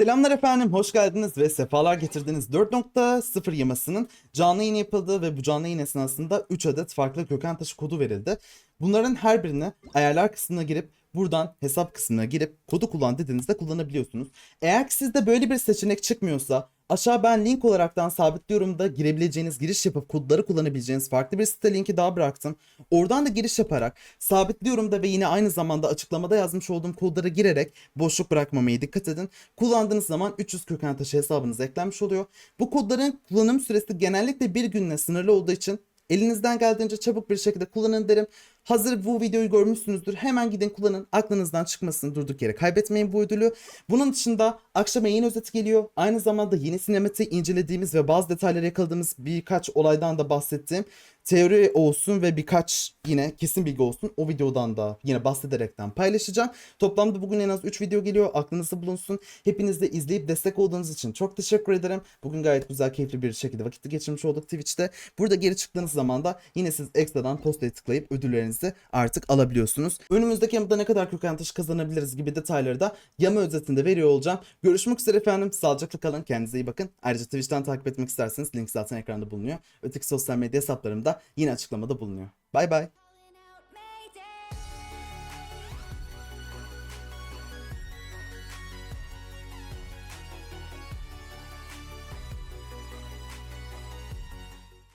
Selamlar efendim, hoş geldiniz ve sefalar getirdiniz. 4.0 yamasının canlı yayın yapıldığı ve bu canlı yayın esnasında 3 adet farklı köken taşı kodu verildi. Bunların her birini ayarlar kısmına girip buradan hesap kısmına girip kodu kullan dediğinizde kullanabiliyorsunuz. Eğer ki sizde böyle bir seçenek çıkmıyorsa aşağı ben link olaraktan sabitliyorum da girebileceğiniz giriş yapıp kodları kullanabileceğiniz farklı bir site linki daha bıraktım. Oradan da giriş yaparak sabitliyorum da ve yine aynı zamanda açıklamada yazmış olduğum kodları girerek boşluk bırakmamaya dikkat edin. Kullandığınız zaman 300 köken taşı hesabınıza eklenmiş oluyor. Bu kodların kullanım süresi genellikle bir günle sınırlı olduğu için elinizden geldiğince çabuk bir şekilde kullanın derim. Hazır bu videoyu görmüşsünüzdür. Hemen gidin kullanın. Aklınızdan çıkmasın durduk yere. Kaybetmeyin bu ödülü. Bunun dışında akşama yayın özeti geliyor. Aynı zamanda yeni sinematiği incelediğimiz ve bazı detayları yakaladığımız birkaç olaydan da bahsettiğim teori olsun ve birkaç yine kesin bilgi olsun. O videodan da yine bahsederekten paylaşacağım. Toplamda bugün en az 3 video geliyor. Aklınızda bulunsun. Hepiniz de izleyip destek olduğunuz için çok teşekkür ederim. Bugün gayet güzel, keyifli bir şekilde vakit geçirmiş olduk Twitch'te. Burada geri çıktığınız zaman da yine siz ekstradan postaya tıklayıp ödüllerinizi artık alabiliyorsunuz. Önümüzdeki yamada ne kadar köken taşı kazanabiliriz gibi detayları da yama özetinde veriyor olacağım. Görüşmek üzere efendim. Sağlıcakla kalın. Kendinize iyi bakın. Ayrıca Twitch'ten takip etmek isterseniz link zaten ekranda bulunuyor. Öteki sosyal medya hesaplarım da yine açıklamada bulunuyor. Bay bay.